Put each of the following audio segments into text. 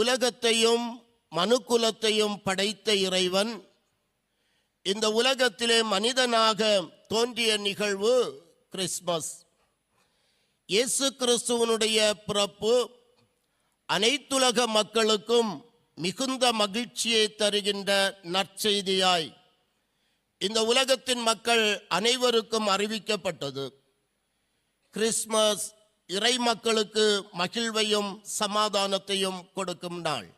உலகத்தையும் மனுக்குலத்தையும் படைத்த இறைவன். இந்த உலகத்திலே மனிதனாக தோன்றிய நிகழ்வு கிறிஸ்மஸ் இயேசு கிறிஸ்துவனுடைய பிறப்பு அனைத்துலக மக்களுக்கும் மிகுந்த மகிழ்ச்சியை தருகின்ற நற்செய்தியாய். இந்த உலகத்தின் மக்கள் அனைவருக்கும் அறிவிக்கப்பட்டது. கிறிஸ்மஸ் இறை மக்களுக்கு மகிழ்வையும் சமாதானத்தையும் கொடுக்கும் நாள்.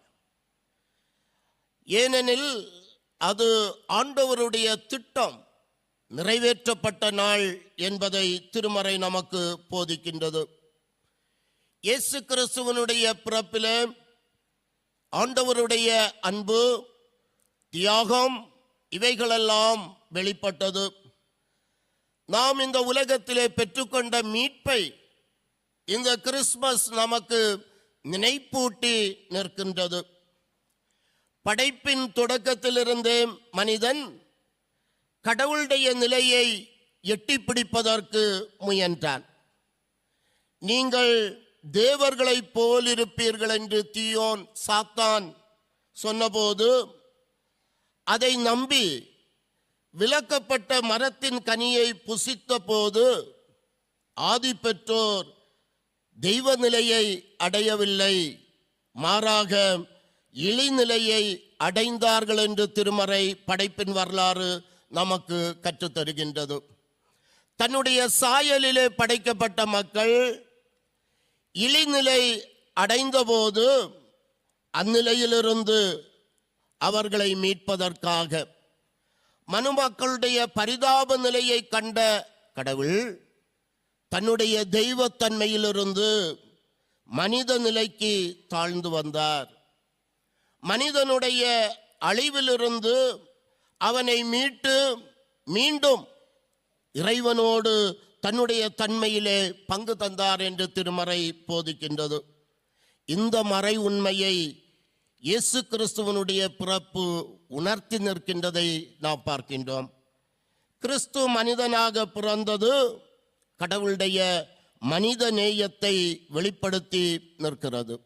ஏனெனில் அது ஆண்டவருடைய திட்டம். நிறைவேற்றப்பட்ட நாள் என்பதை திருமறை நமக்கு போதிக்கின்றது. இயேசு கிறிஸ்துவனுடைய பிறப்பிலே ஆண்டவருடைய அன்பு தியாகம் இவைகளெல்லாம் வெளிப்பட்டது. நாம் இந்த உலகத்திலே பெற்றுக்கொண்ட மீட்பை இந்த கிறிஸ்மஸ் நமக்கு நினைப்பூட்டி நிற்கின்றது. படைப்பின் தொடக்கத்திலிருந்தே மனிதன் கடவுளுடைய நிலையை எட்டி பிடிப்பதற்கு முயன்றான். நீங்கள் தேவர்களைப் போல் இருப்பீர்கள் என்று தீயோன் சாத்தான் சொன்னபோது அதை நம்பி விலக்கப்பட்ட மரத்தின் கனியை புசித்த போது ஆதி பெற்றோர் தெய்வ நிலையை அடையவில்லை. மாறாக இழிநிலையை அடைந்தார்கள் என்று திருமறை படைப்பின் வரலாறு நமக்கு கற்றுத்தருகின்றது தன்னுடைய சாயலிலே படைக்கப்பட்ட மக்கள் இழிநிலை அடைந்தபோது அந்நிலையிலிருந்து அவர்களை மீட்பதற்காக மனுமக்களுடைய பரிதாப நிலையை கண்ட கடவுள் தன்னுடைய தெய்வத்தன்மையிலிருந்து மனித நிலைக்கு தாழ்ந்து வந்தார். மனிதனுடைய அழிவிலிருந்து அவனை மீட்டு மீண்டும் இறைவனோடு தன்னுடைய தன்மையிலே பங்கு தந்தார் என்று திருமறை போதிக்கின்றது. இந்த மறை உண்மையை இயேசு கிறிஸ்துவனுடைய பிறப்பு உணர்த்தி நிற்கின்றதை நாம் பார்க்கின்றோம். கிறிஸ்து மனிதனாக பிறந்தது கடவுளுடைய மனித நேயத்தை வெளிப்படுத்தி நிற்கிறது.